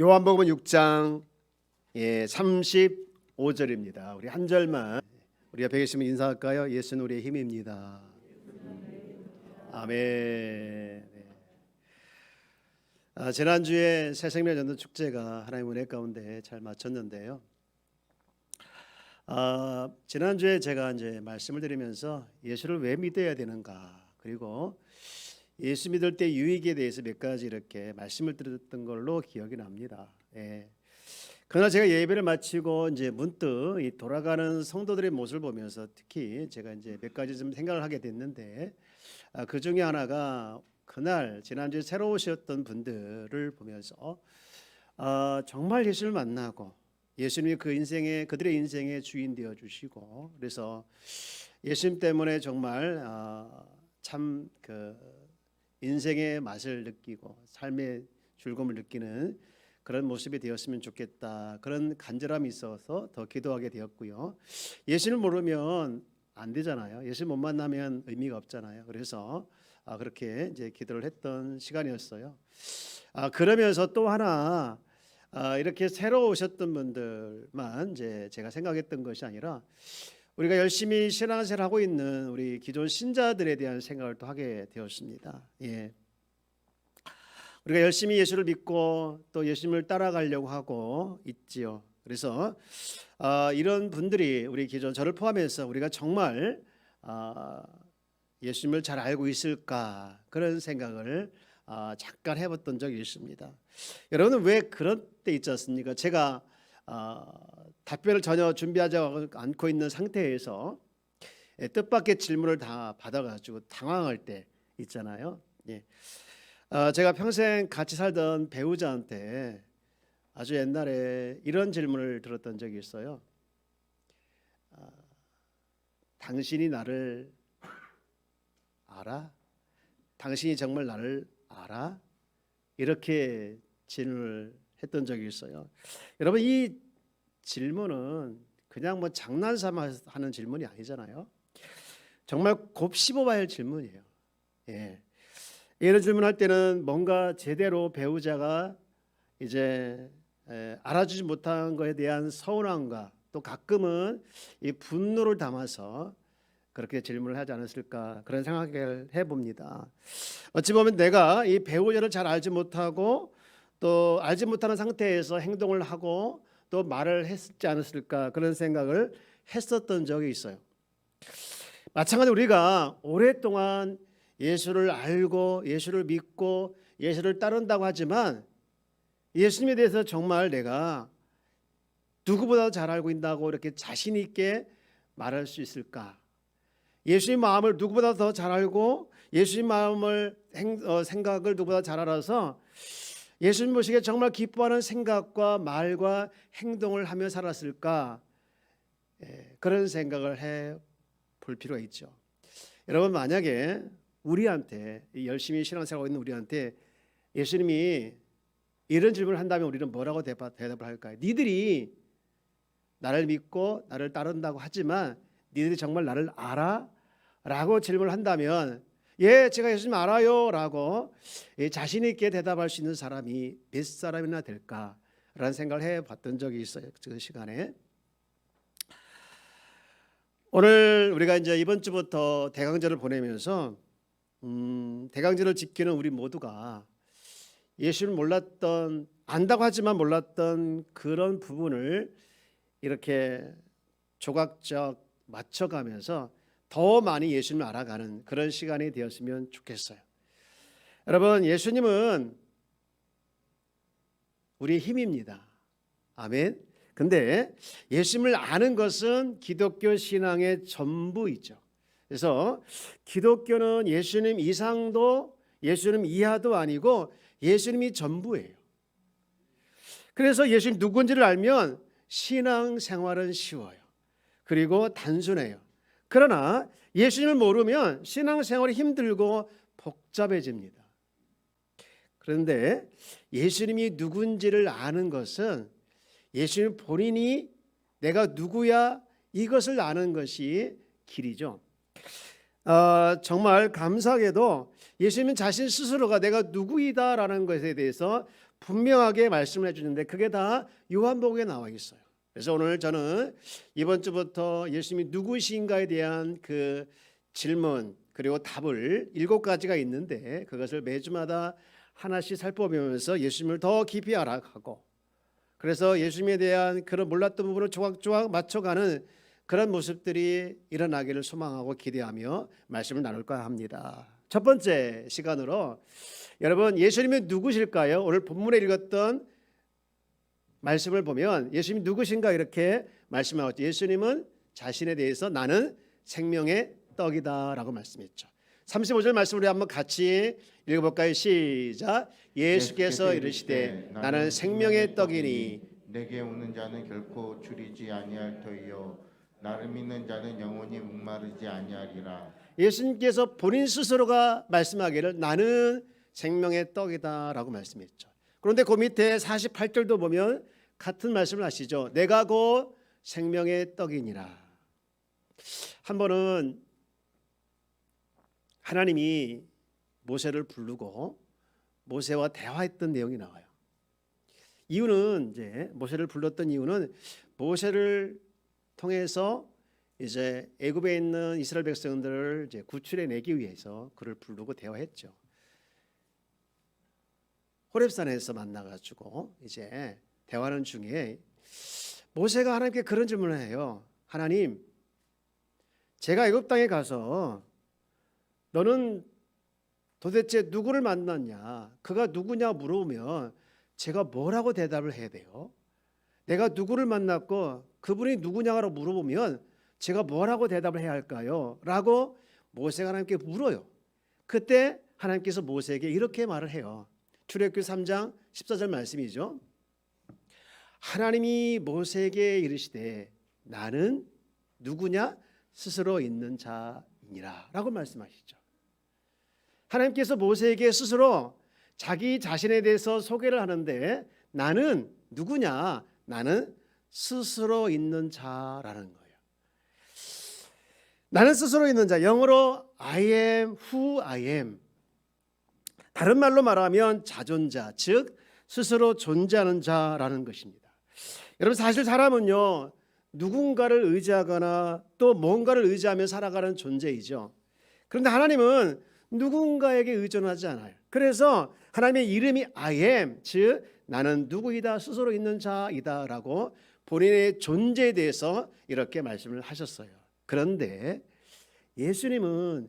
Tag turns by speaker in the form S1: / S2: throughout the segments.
S1: 요한복음 6장 예, 35절입니다. 우리 한 절만 우리 옆에 계시면 인사할까요? 예수는 우리의 힘입니다. 아멘. 네. 아, 지난주에 새 생명 전도 축제가 하나님 은혜 가운데 잘 마쳤는데요. 아, 지난주에 제가 이제 말씀을 드리면서 예수를 왜 믿어야 되는가 그리고 예수 믿을 때 유익에 대해서 몇 가지 이렇게 말씀을 드렸던 걸로 기억이 납니다. 예. 그러나 제가 예배를 마치고 이제 문득 이 돌아가는 성도들의 모습을 보면서 특히 제가 이제 몇 가지 좀 생각을 하게 됐는데 아, 그 중에 하나가 그날 지난주에 새로 오셨던 분들을 보면서 아, 정말 예수를 만나고 예수님이 그 인생의 그들의 인생의 주인 되어 주시고 그래서 예수님 때문에 정말 아, 참그 인생의 맛을 느끼고 삶의 즐거움을 느끼는 그런 모습이 되었으면 좋겠다. 그런 간절함이 있어서 더 기도하게 되었고요. 예수를 모르면 안 되잖아요. 예수 못 만나면 의미가 없잖아요. 그래서 아, 그렇게 이제 기도를 했던 시간이었어요. 아, 그러면서 또 하나 아, 이렇게 새로 오셨던 분들만 이제 제가 생각했던 것이 아니라 우리가 열심히 신앙생활 하고 있는 우리 기존 신자들에 대한 생각을 또 하게 되었습니다. 예. 우리가 열심히 예수를 믿고 또 예수님을 따라가려고 하고 있지요. 그래서 아, 이런 분들이 우리 기존 저를 포함해서 우리가 정말 아, 예수님을 잘 알고 있을까 그런 생각을 아, 잠깐 해봤던 적이 있습니다. 여러분은 왜 그런 때 있지 않습니까? 제가 아, 답변을 전혀 준비하지 않고 있는 상태에서 예, 뜻밖의 질문을 다 받아가지고 당황할 때 있잖아요. 예. 아, 제가 평생 같이 살던 배우자한테 아주 옛날에 이런 질문을 들었던 적이 있어요. 아, 당신이 나를 알아? 당신이 정말 나를 알아? 이렇게 질문을 했던 적이 있어요. 여러분 이 질문은 그냥 뭐 장난삼아 하는 질문이 아니잖아요. 정말 곱씹어봐야 할 질문이에요. 예. 이런 질문할 때는 뭔가 제대로 배우자가 이제 에, 알아주지 못한 것에 대한 서운함과 또 가끔은 이 분노를 담아서 그렇게 질문을 하지 않았을까 그런 생각을 해봅니다. 어찌 보면 내가 이 배우자를 잘 알지 못하고 또 알지 못하는 상태에서 행동을 하고 또 말을 했지 않았을까 그런 생각을 했었던 적이 있어요. 마찬가지 우리가 오랫동안 예수를 알고 예수를 믿고 예수를 따른다고 하지만 예수님에 대해서 정말 내가 누구보다 잘 알고 있다고 이렇게 자신 있게 말할 수 있을까? 예수님 마음을 누구보다 더 잘 알고 예수님 마음을 어, 생각을 누구보다 잘 알아서 예수님 보시기에 정말 기뻐하는 생각과 말과 행동을 하며 살았을까? 예, 그런 생각을 해 볼 필요가 있죠. 여러분 만약에 우리한테 열심히 신앙생활하고 있는 우리한테 예수님이 이런 질문을 한다면 우리는 뭐라고 대답을 할까요? 니들이 나를 믿고 나를 따른다고 하지만 니들이 정말 나를 알아? 라고 질문을 한다면 예, 제가 예수님 알아요라고 자신 있게 대답할 수 있는 사람이 몇 사람이나 될까라는 생각을 해봤던 적이 있어요. 그 시간에 오늘 우리가 이제 이번 주부터 대강절을 보내면서 음, 대강절을 지키는 우리 모두가 예수를 몰랐던 안다고 하지만 몰랐던 그런 부분을 이렇게 조각적 맞춰가면서 더 많이 예수님을 알아가는 그런 시간이 되었으면 좋겠어요. 여러분, 예수님은 우리의 힘입니다. 아멘. 근데 예수님을 아는 것은 기독교 신앙의 전부이죠. 그래서 기독교는 예수님 이상도 예수님 이하도 아니고 예수님이 전부예요. 그래서 예수님 누군지를 알면 신앙 생활은 쉬워요. 그리고 단순해요. 그러나 예수님을 모르면 신앙생활이 힘들고 복잡해집니다. 그런데 예수님이 누군지를 아는 것은 예수님 본인이 내가 누구야 이것을 아는 것이 길이죠. 어, 정말 감사하게도 예수님은 자신 스스로가 내가 누구이다라는 것에 대해서 분명하게 말씀을 해주는데 그게 다 요한복음에 나와 있어요. 그래서 오늘 저는 이번 주부터 예수님이 누구신가에 대한 그 질문 그리고 답을 일곱 가지가 있는데 그것을 매주마다 하나씩 살펴보면서 예수님을 더 깊이 알아가고 그래서 예수님에 대한 그런 몰랐던 부분을 조각조각 맞춰가는 그런 모습들이 일어나기를 소망하고 기대하며 말씀을 나눌까 합니다. 첫 번째 시간으로 여러분 예수님이 누구실까요? 오늘 본문에 읽었던 말씀을 보면 예수님이 누구신가 이렇게 말씀하고 예수님은 자신에 대해서 나는 생명의 떡이다라고 말씀했죠. 35절 말씀을 우리 한번 같이 읽어볼까요? 시작. 예수께서 이르시되 나는 생명의 떡이니
S2: 내게 오는 자는 결코 줄이지 아니할 터이요 나를 믿는 자는 영원히 목마르지 아니하리라
S1: 예수님께서 본인 스스로가 말씀하기를 나는 생명의 떡이다라고 말씀했죠. 그런데 그 밑에 48절도 보면 같은 말씀을 하시죠. 내가 곧 생명의 떡이니라. 한 번은 하나님이 모세를 부르고 모세와 대화했던 내용이 나와요. 이유는 이제 모세를 불렀던 이유는 모세를 통해서 이제 애굽에 있는 이스라엘 백성들을 이제 구출해 내기 위해서 그를 부르고 대화했죠. 호렙산에서 만나 가지고 이제 대화하는 중에 모세가 하나님께 그런 질문을 해요. 하나님, 제가 애굽 땅에 가서 너는 도대체 누구를 만났냐? 그가 누구냐 물어보면 제가 뭐라고 대답을 해야 돼요? 내가 누구를 만났고 그분이 누구냐고 물어보면 제가 뭐라고 대답을 해야 할까요? 라고 모세가 하나님께 물어요. 그때 하나님께서 모세에게 이렇게 말을 해요. 출애굽기 3장 14절 말씀이죠. 하나님이 모세에게 이르시되 나는 누구냐 스스로 있는 자이니라라고 말씀하시죠. 하나님께서 모세에게 스스로 자기 자신에 대해서 소개를 하는데 나는 누구냐? 나는 스스로 있는 자라는 거예요. 나는 스스로 있는 자. 영어로 I am who I am. 다른 말로 말하면 자존자, 즉 스스로 존재하는 자라는 것입니다. 여러분 사실 사람은요 누군가를 의지하거나 또 뭔가를 의지하며 살아가는 존재이죠. 그런데 하나님은 누군가에게 의존하지 않아요. 그래서 하나님의 이름이 I am, 즉 나는 누구이다 스스로 있는 자이다라고 본인의 존재에 대해서 이렇게 말씀을 하셨어요. 그런데 예수님은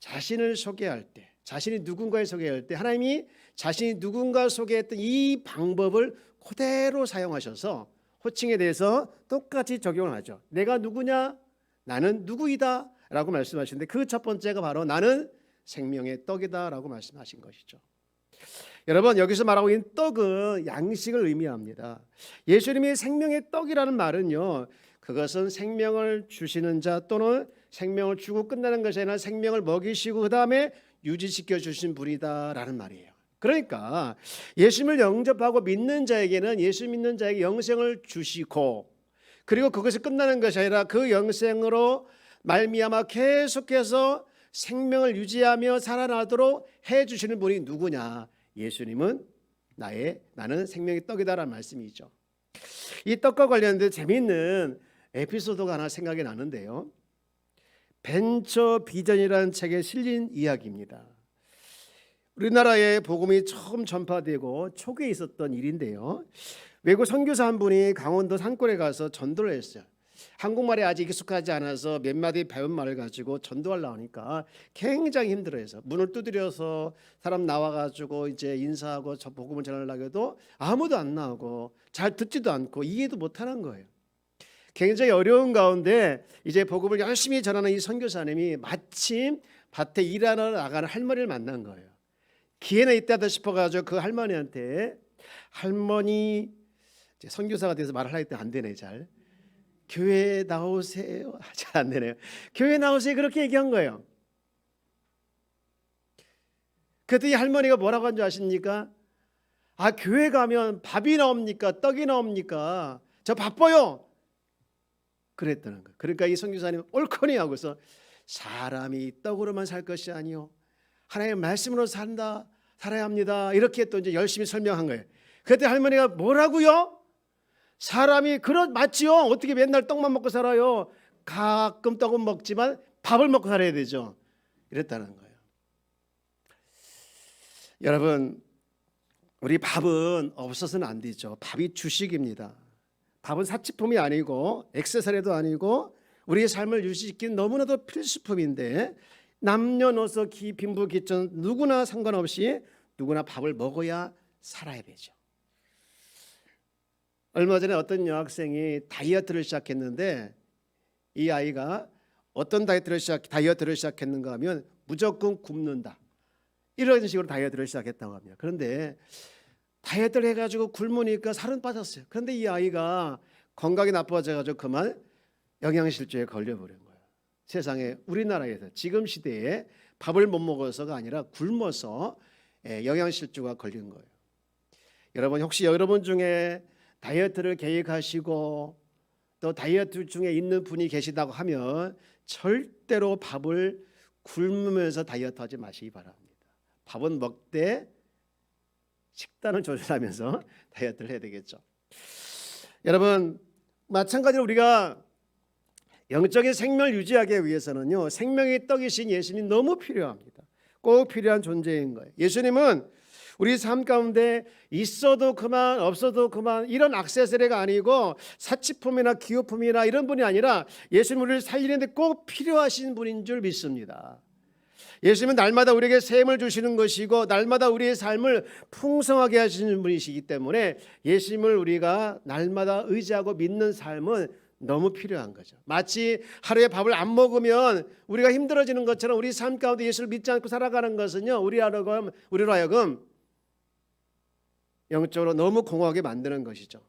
S1: 자신을 소개할 때, 자신이 누군가를 소개할 때 하나님이 자신이 누군가 소개했던 이 방법을 그대로 사용하셔서 호칭에 대해서 똑같이 적용을 하죠. 내가 누구냐? 나는 누구이다 라고 말씀하시는데 그 첫 번째가 바로 나는 생명의 떡이다 라고 말씀하신 것이죠. 여러분 여기서 말하고 있는 떡은 양식을 의미합니다. 예수님이 생명의 떡이라는 말은요. 그것은 생명을 주시는 자 또는 생명을 주고 끝나는 것이 아니라 생명을 먹이시고 그 다음에 유지시켜 주신 분이다라는 말이에요. 그러니까 예수님을 영접하고 믿는 자에게는 예수 믿는 자에게 영생을 주시고 그리고 그것이 끝나는 것이 아니라 그 영생으로 말미암아 계속해서 생명을 유지하며 살아나도록 해 주시는 분이 누구냐? 예수님은 나의 나는 생명의 떡이다라는 말씀이죠. 이 떡과 관련된 재미있는 에피소드가 하나 생각이 나는데요. 벤처 비전이라는 책에 실린 이야기입니다. 우리나라에 복음이 처음 전파되고 초기에 있었던 일인데요. 외국 선교사 한 분이 강원도 산골에 가서 전도를 했어요. 한국말에 아직 익숙하지 않아서 몇 마디 배운 말을 가지고 전도하려 하니까 굉장히 힘들어해서 문을 두드려서 사람 나와가지고 이제 인사하고 저 복음을 전하려고 해도 아무도 안 나오고 잘 듣지도 않고 이해도 못하는 거예요. 굉장히 어려운 가운데 이제 복음을 열심히 전하는 이 선교사님이 마침 밭에 일하러 나가는 할머니를 만난 거예요. 기회는 있다다 싶어가지고 그 할머니한테 할머니 선교사가 돼서 말을 하기 때문에 안 되네 잘. 교회 나오세요. 잘 안 되네요. 교회 나오세요. 그렇게 얘기한 거예요. 그랬더니 할머니가 뭐라고 한 줄 아십니까? 아, 교회 가면 밥이 나옵니까? 떡이 나옵니까? 저 바빠요. 그랬다는 거예요. 그러니까 이 선교사님 옳거니 하고서 사람이 떡으로만 살 것이 아니요. 하나님의 말씀으로 산다. 살아야 합니다. 이렇게 또 이제 열심히 설명한 거예요. 그때 할머니가 뭐라고요? 사람이 그런 맞지요? 어떻게 맨날 떡만 먹고 살아요? 가끔 떡은 먹지만 밥을 먹고 살아야 되죠. 이랬다는 거예요. 여러분, 우리 밥은 없어서는 안 되죠. 밥이 주식입니다. 밥은 사치품이 아니고 액세서리도 아니고 우리의 삶을 유지시키는 너무나도 필수품인데 남녀노소 기 빈부 기천 누구나 상관없이 누구나 밥을 먹어야 살아야 되죠. 얼마 전에 어떤 여학생이 다이어트를 시작했는데 이 아이가 어떤 다이어트를 시작 다이어트를 시작했는가 하면 무조건 굶는다 이런 식으로 다이어트를 시작했다고 합니다. 그런데 다이어트를 해가지고 굶으니까 살은 빠졌어요. 그런데 이 아이가 건강이 나빠져가지고 그만 영양실조에 걸려버린 거예요. 세상에 우리나라에서 지금 시대에 밥을 못 먹어서가 아니라 굶어서 예, 영양실조가 걸린 거예요. 여러분 혹시 여러분 중에 다이어트를 계획하시고 또 다이어트 중에 있는 분이 계시다고 하면 절대로 밥을 굶으면서 다이어트 하지 마시기 바랍니다. 밥은 먹되 식단을 조절하면서 다이어트를 해야 되겠죠. 여러분 마찬가지로 우리가 영적인 생명을 유지하기 위해서는요 생명의 떡이신 예수님 너무 필요합니다. 꼭 필요한 존재인 거예요. 예수님은 우리 삶 가운데 있어도 그만 없어도 그만 이런 액세서리가 아니고 사치품이나 기호품이나 이런 분이 아니라 예수님 우리를 살리는데 꼭 필요하신 분인 줄 믿습니다. 예수님은 날마다 우리에게 샘을 주시는 것이고 날마다 우리의 삶을 풍성하게 하시는 분이시기 때문에 예수님을 우리가 날마다 의지하고 믿는 삶은 너무 필요한 거죠. 마치 하루에 밥을 안 먹으면 우리가 힘들어지는 것처럼 우리 삶 가운데 예수를 믿지 않고 살아가는 것은요. 우리 하여금 우리로 하여금 영적으로 너무 공허하게 만드는 것이죠.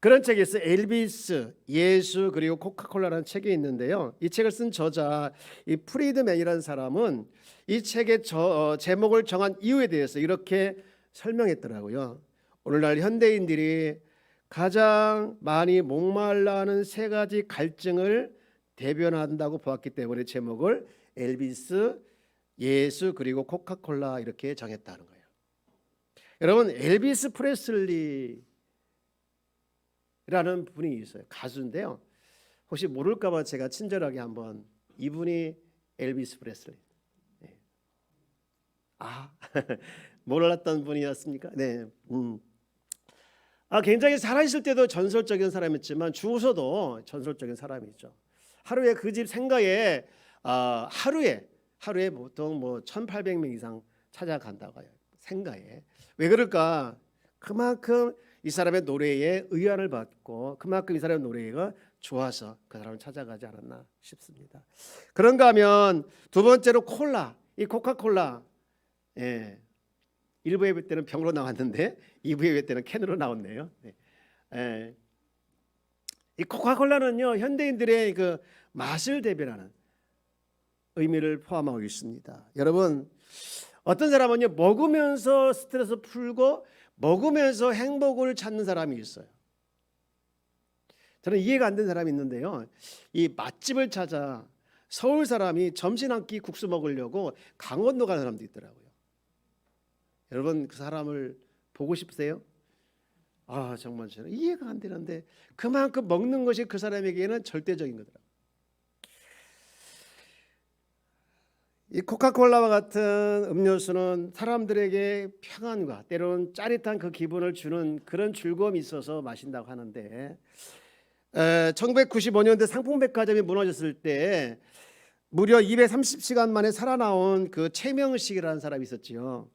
S1: 그런 책이 있어요. 엘비스, 예수 그리고 코카콜라라는 책이 있는데요. 이 책을 쓴 저자 이 프리드맨이라는 사람은 이 책의 저, 어, 제목을 정한 이유에 대해서 이렇게 설명했더라고요. 오늘날 현대인들이 가장 많이 목말라하는 세 가지 갈증을 대변한다고 보았기 때문에 제목을 엘비스, 예수 그리고 코카콜라 이렇게 정했다는 거예요. 여러분 엘비스 프레슬리 라는 분이 있어요. 가수인데요. 혹시 모를까봐 제가 친절하게 한번 이분이 엘비스 프레슬리. 네. 아 몰랐던 분이었습니까? 네. 음. 아 굉장히 살아있을 때도 전설적인 사람이었지만 죽어서도 전설적인 사람이죠. 하루에 그 집 생가에 아, 하루에 하루에 보통 뭐 1,800명 이상 찾아간다고 해요. 생가에 왜 그럴까? 그만큼 이 사람의 노래에 의안을 받고 그만큼 이 사람의 노래가 좋아서 그 사람을 찾아가지 않았나 싶습니다. 그런가 하면 두 번째로 콜라, 이 코카콜라, 예, 1부 예배 때는 병으로 나왔는데 2부 예배 때는 캔으로 나왔네요. 네. 예. 이 코카콜라는요 현대인들의 그 맛을 대변하는 의미를 포함하고 있습니다. 여러분 어떤 사람은요 먹으면서 스트레스 풀고 먹으면서 행복을 찾는 사람이 있어요. 저는 이해가 안 되는 사람이 있는데요. 이 맛집을 찾아 서울 사람이 점심 한 끼 국수 먹으려고 강원도 가는 사람도 있더라고요. 여러분 그 사람을 보고 싶으세요? 아 정말 저는 이해가 안 되는데 그만큼 먹는 것이 그 사람에게는 절대적인 거더라고요. 이 코카콜라와 같은 음료수는 사람들에게 평안과 때로는 짜릿한 그 기분을 주는 그런 즐거움이 있어서 마신다고 하는데 에, 1995년대 상품백화점이 무너졌을 때 무려 230시간 만에 살아나온 그 최명식이라는 사람이 있었지요.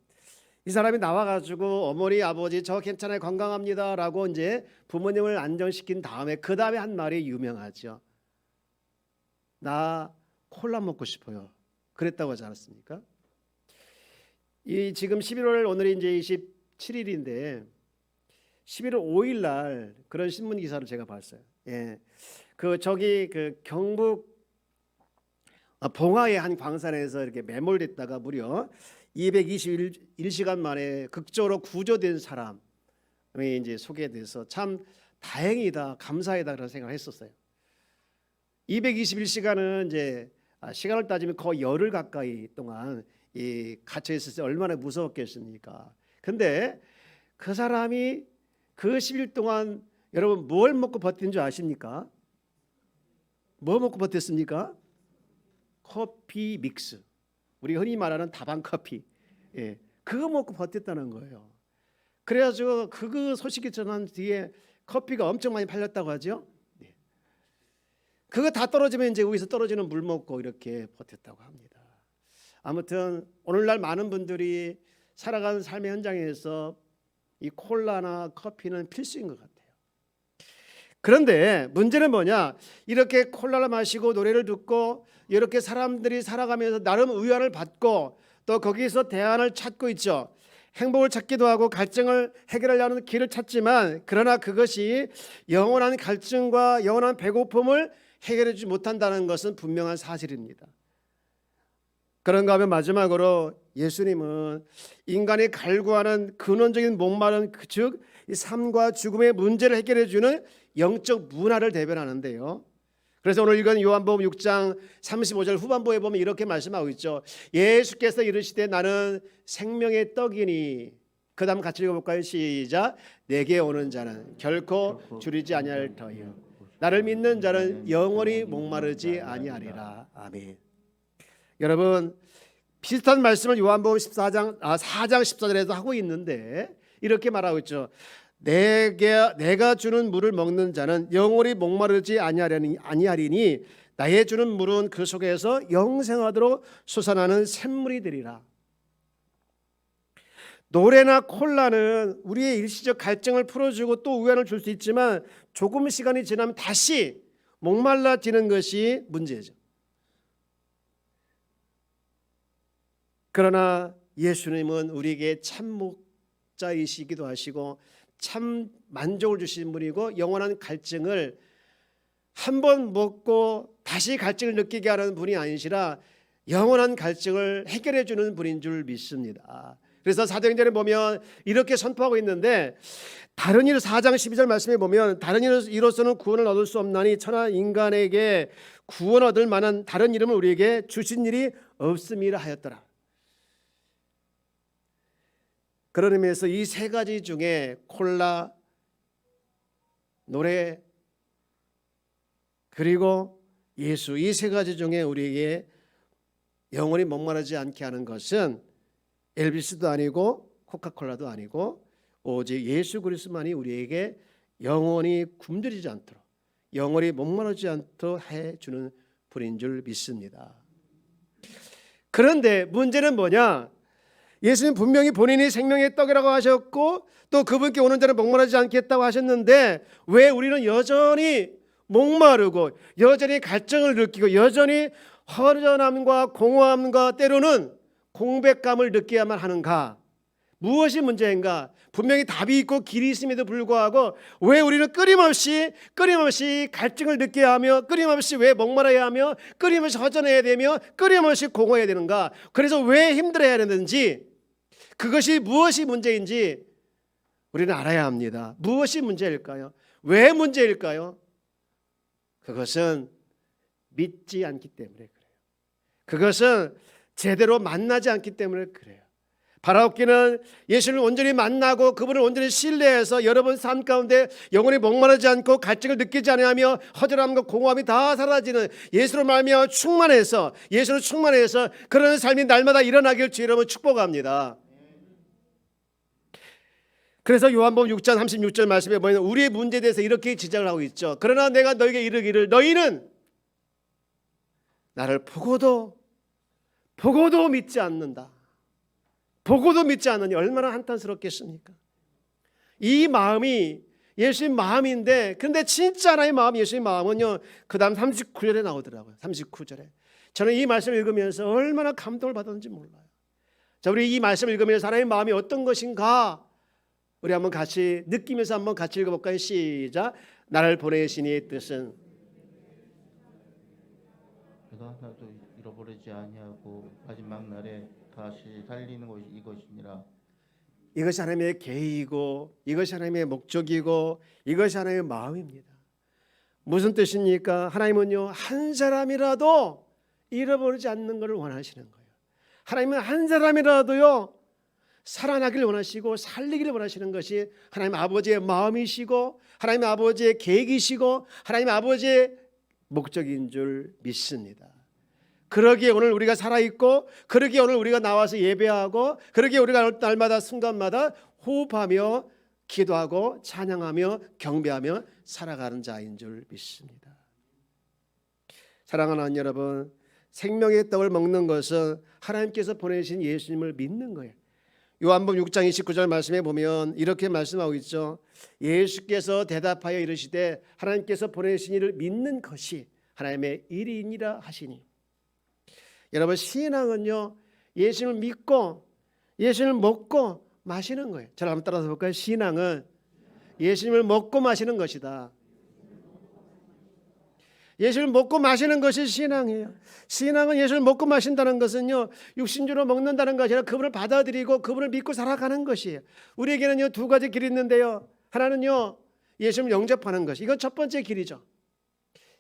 S1: 이 사람이 나와가지고 어머니 아버지 저 괜찮아요 건강합니다라고 이제 부모님을 안정시킨 다음에 그 다음에 한 말이 유명하죠. 나 콜라 먹고 싶어요. 그랬다고 하지 않았습니까? 이 지금 11월 오늘이 이제 27일인데 11월 5일 날 그런 신문 기사를 제가 봤어요. 예. 그 저기 그 경북 아, 봉화의 한 광산에서 이렇게 매몰됐다가 무려 221시간 만에 극적으로 구조된 사람이 이제 소개돼서 참 다행이다, 감사하다 그런 생각을 했었어요. 221시간은 이제 아, 시간을 따지면 거의 열흘 가까이 동안 이 갇혀 있을 때 얼마나 무서웠겠습니까? 근데 그 사람이 그 10일 동안 여러분 뭘 먹고 버틴 줄 아십니까? 뭐 먹고 버텼습니까? 커피 믹스. 우리 흔히 말하는 다방 커피. 예. 그거 먹고 버텼다는 거예요. 그래가지고 그 소식이 전한 뒤에 커피가 엄청 많이 팔렸다고 하죠. 예. 그거 다 떨어지면 이제 여기서 떨어지는 물 먹고 이렇게 버텼다고 합니다. 아무튼 오늘날 많은 분들이 살아가는 삶의 현장에서 이 콜라나 커피는 필수인 것 같아요. 그런데 문제는 뭐냐? 이렇게 콜라를 마시고 노래를 듣고 이렇게 사람들이 살아가면서 나름 의안을 받고 또 거기서 대안을 찾고 있죠. 행복을 찾기도 하고 갈증을 해결하려는 길을 찾지만 그러나 그것이 영원한 갈증과 영원한 배고픔을 해결해 주지 못한다는 것은 분명한 사실입니다. 그런가 하면 마지막으로 예수님은 인간이 갈구하는 근원적인 목마른 그즉이 삶과 죽음의 문제를 해결해 주는 영적 문화를 대변하는데요. 그래서 오늘 읽은 요한복음 6장 35절 후반부에 보면 이렇게 말씀하고 있죠. 예수께서 이르시되 나는 생명의 떡이니 그 다음 같이 읽어볼까요? 시작. 내게 오는 자는 결코 줄이지 아니할 터이요. 나를 믿는 자는 영원히 목마르지 아니하리라. 아멘. 여러분 비슷한 말씀을 요한복음 14장 아 4장 14절에도 하고 있는데 이렇게 말하고 있죠. 내게 내가 주는 물을 먹는 자는 영원히 목마르지 아니하리니 아니하리니 나의 주는 물은 그 속에서 영생하도록 솟아나는 샘물이 되리라. 노래나 콜라는 우리의 일시적 갈증을 풀어주고 또 우연을 줄 수 있지만 조금 시간이 지나면 다시 목말라지는 것이 문제죠. 그러나 예수님은 우리에게 참 목자이시기도 하시고 참 만족을 주시는 분이고 영원한 갈증을 한 번 먹고 다시 갈증을 느끼게 하는 분이 아니시라 영원한 갈증을 해결해 주는 분인 줄 믿습니다. 그래서 사도행전에 보면 이렇게 선포하고 있는데 다른 일 4장 12절 말씀에 보면 다른 일- 이로서는 구원을 얻을 수 없나니 천하 인간에게 구원 얻을 만한 다른 이름을 우리에게 주신 일이 없음이라 하였더라. 그런 의미에서 이 세 가지 중에 콜라, 노래 그리고 예수 이 세 가지 중에 우리에게 영원히 목마르지 않게 하는 것은 엘비스도 아니고 코카콜라도 아니고 오직 예수 그리스도만이 우리에게 영원히 굶주리지 않도록 영원히 목마르지 않도록 해 주는 분인 줄 믿습니다. 그런데 문제는 뭐냐? 예수님 분명히 본인이 생명의 떡이라고 하셨고 또 그분께 오는 자는 목마르지 않겠다고 하셨는데 왜 우리는 여전히 목마르고 여전히 갈증을 느끼고 여전히 허전함과 공허함과 때로는 공백감을 느껴야만 하는가? 무엇이 문제인가? 분명히 답이 있고 길이 있음에도 불구하고 왜 우리는 끊임없이 끊임없이 갈증을 느껴야 하며 끊임없이 왜 목말라야 하며 끊임없이 허전해야 되며 끊임없이 공허해야 되는가? 그래서 왜 힘들어야 되는지 그것이 무엇이 문제인지 우리는 알아야 합니다. 무엇이 문제일까요? 왜 문제일까요? 그것은 믿지 않기 때문에 그래요. 그것은 제대로 만나지 않기 때문에 그래요. 바라옵기는 예수를 온전히 만나고 그분을 온전히 신뢰해서 여러분 삶 가운데 영원히 목마르지 않고 갈증을 느끼지 않으며 허전함과 공허함이 다 사라지는 예수로 말미암아 충만해서 예수로 충만해서 그런 삶이 날마다 일어나길 주 여러분 축복합니다. 그래서 요한복음 6장 36절 말씀에 보면 우리의 문제에 대해서 이렇게 지적을 하고 있죠. 그러나 내가 너에게 이르기를 너희는 나를 보고도 보고도 믿지 않는다. 보고도 믿지 않느니 얼마나 한탄스럽겠습니까? 이 마음이 예수님 마음인데 근데 진짜 하나의 마음 예수님 마음은요. 그다음 39절에 나오더라고요. 39절에. 저는 이 말씀을 읽으면서 얼마나 감동을 받았는지 몰라요. 자, 우리 이 말씀을 읽으면서 하나님의 마음이 어떤 것인가 우리 한번 같이 느끼면서 한번 같이 읽어볼까요? 시작. 나를 보내시니 뜻은
S2: 내가 하나도 잃어버리지 아니하고 마지막 날에 다시 살리는 것이 이것이니라.
S1: 이것이 하나님의 계획이고 이것이 하나님의 목적이고 이것이 하나님의 마음입니다. 무슨 뜻입니까? 하나님은요 한 사람이라도 잃어버리지 않는 것을 원하시는 거예요. 하나님은 한 사람이라도요 살아나기를 원하시고 살리기를 원하시는 것이 하나님 아버지의 마음이시고 하나님 아버지의 계획이시고 하나님 아버지의 목적인 줄 믿습니다. 그러기에 오늘 우리가 살아 있고 그러기에 오늘 우리가 나와서 예배하고 그러기에 우리가 날마다 순간마다 호흡하며 기도하고 찬양하며 경배하며 살아가는 자인 줄 믿습니다. 사랑하는 여러분, 생명의 떡을 먹는 것은 하나님께서 보내신 예수님을 믿는 거예요. 요한복음 6장 29절 말씀에 보면 이렇게 말씀하고 있죠. 예수께서 대답하여 이르시되 하나님께서 보내신 이를 믿는 것이 하나님의 일이니라 하시니. 여러분 신앙은요 예수님을 믿고 예수님을 먹고 마시는 거예요. 저를 한번 따라서 볼까요? 신앙은 예수님을 먹고 마시는 것이다. 예수를 먹고 마시는 것이 신앙이에요. 신앙은 예수를 먹고 마신다는 것은요 육신주로 먹는다는 것이 아니라 그분을 받아들이고 그분을 믿고 살아가는 것이에요. 우리에게는요 두 가지 길이 있는데요. 하나는요 예수를 영접하는 것. 이건 첫 번째 길이죠.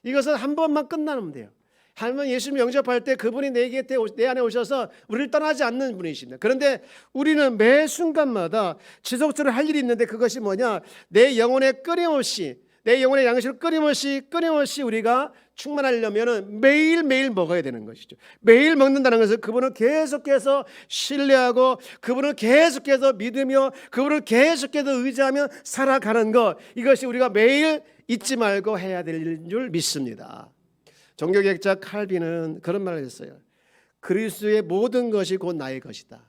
S1: 이것은 한 번만 끝나면 돼요. 하나님 예수님 영접할 때 그분이 내 곁에 오- 내 안에 오셔서 우리를 떠나지 않는 분이십니다. 그런데 우리는 매 순간마다 지속적으로 할 일이 있는데 그것이 뭐냐? 내 영혼에 끊임없이 내 영혼의 양식을 끊임없이 끊임없이 우리가 충만하려면은 매일 매일 먹어야 되는 것이죠. 매일 먹는다는 것은 그분을 계속해서 신뢰하고 그분을 계속해서 믿으며 그분을 계속해서 의지하며 살아가는 것 이것이 우리가 매일 잊지 말고 해야 될 줄 믿습니다. 종교개혁자 칼빈은 그런 말을 했어요. 그리스도의 모든 것이 곧 나의 것이다.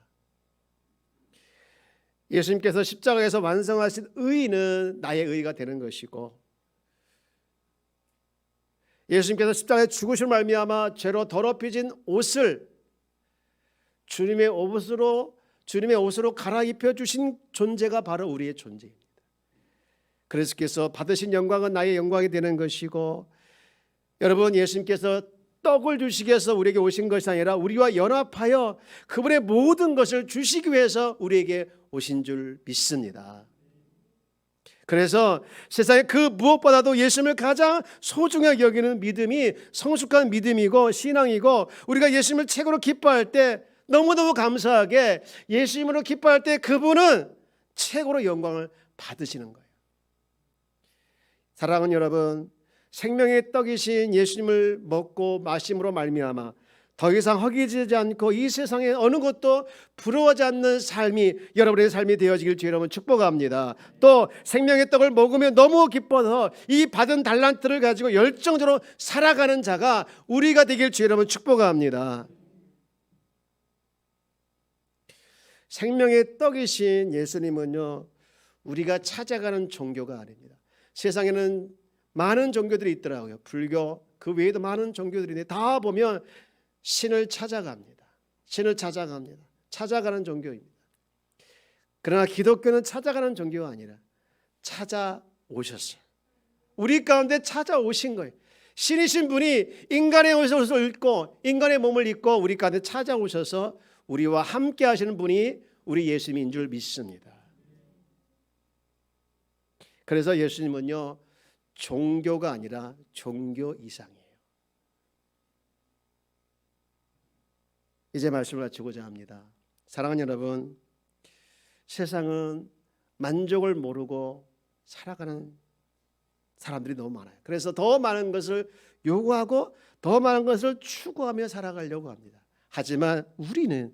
S1: 예수님께서 십자가에서 완성하신 의는 나의 의가 되는 것이고 예수님께서 십자가에 죽으실 말미암아 죄로 더럽혀진 옷을 주님의 옷으로 주님의 옷으로 갈아입혀 주신 존재가 바로 우리의 존재입니다. 그리스도께서 받으신 영광은 나의 영광이 되는 것이고 여러분 예수님께서 떡을 주시기 위해서 우리에게 오신 것이 아니라 우리와 연합하여 그분의 모든 것을 주시기 위해서 우리에게 오신 줄 믿습니다. 그래서 세상에 그 무엇보다도 예수님을 가장 소중하게 여기는 믿음이 성숙한 믿음이고 신앙이고 우리가 예수님을 최고로 기뻐할 때 너무너무 감사하게 예수님으로 기뻐할 때 그분은 최고로 영광을 받으시는 거예요. 사랑하는 여러분, 생명의 떡이신 예수님을 먹고 마심으로 말미암아 더 이상 허기지지 않고 이 세상에 어느 것도 부러워하지 않는 삶이 여러분의 삶이 되어지길 주의 여러분 축복합니다. 또 생명의 떡을 먹으며 너무 기뻐서 이 받은 달란트를 가지고 열정적으로 살아가는 자가 우리가 되길 주의 여러분 축복합니다. 생명의 떡이신 예수님은요 우리가 찾아가는 종교가 아닙니다. 세상에는 많은 종교들이 있더라고요. 불교 그 외에도 많은 종교들이 있는데 다 보면 신을 찾아갑니다. 신을 찾아갑니다. 찾아가는 종교입니다. 그러나 기독교는 찾아가는 종교가 아니라 찾아오셨어요. 우리 가운데 찾아오신 거예요. 신이신 분이 인간의 옷을 입고 인간의 몸을 입고 우리 가운데 찾아오셔서 우리와 함께 하시는 분이 우리 예수님인 줄 믿습니다. 그래서 예수님은요 종교가 아니라 종교 이상이에요. 이제 말씀을 마치고자 합니다. 사랑하는 여러분, 세상은 만족을 모르고 살아가는 사람들이 너무 많아요. 그래서 더 많은 것을 요구하고 더 많은 것을 추구하며 살아가려고 합니다. 하지만 우리는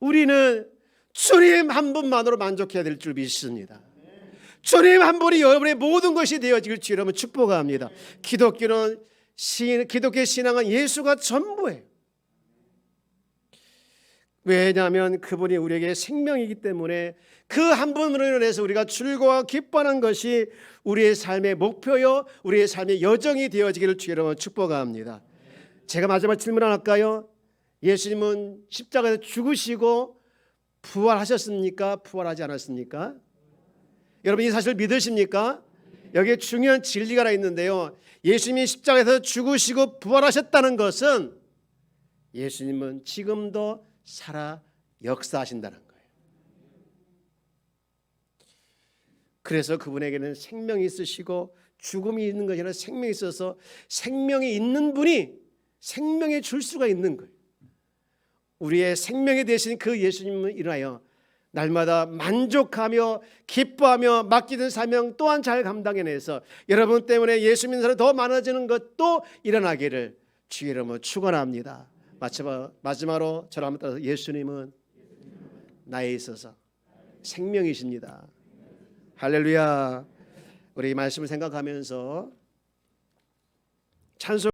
S1: 우리는 주님 한 분만으로 만족해야 될 줄 믿습니다. 주님 한 분이 여러분의 모든 것이 되어질 줄 여러분 축복합니다. 기독교는 신, 기독교 신앙은 예수가 전부예요. 왜냐하면 그분이 우리에게 생명이기 때문에 그 한 분으로 인해서 우리가 즐거워 기뻐하는 것이 우리의 삶의 목표요, 우리의 삶의 여정이 되어지기를 주 여러분 축복합니다. 제가 마지막 질문 하나 할까요? 예수님은 십자가에서 죽으시고 부활하셨습니까? 부활하지 않았습니까? 여러분 이 사실 믿으십니까? 여기에 중요한 진리가 하나 있는데요. 예수님이 십자가에서 죽으시고 부활하셨다는 것은 예수님은 지금도 살아 역사하신다는 거예요. 그래서 그분에게는 생명이 있으시고 죽음이 있는 것이 아니라 생명이 있어서 생명이 있는 분이 생명에 줄 수가 있는 거예요. 우리의 생명이 되신 그 예수님을 인하여 날마다 만족하며 기뻐하며 맡기는 사명 또한 잘 감당해내서 여러분 때문에 예수 믿는 사람이 더 많아지는 것도 일어나기를 주의 이름으로 축원합니다. 마지막 마지막으로 저를 한번 따라서 예수님은 나에 있어서 생명이십니다. 할렐루야. 우리 이 말씀을 생각하면서 찬송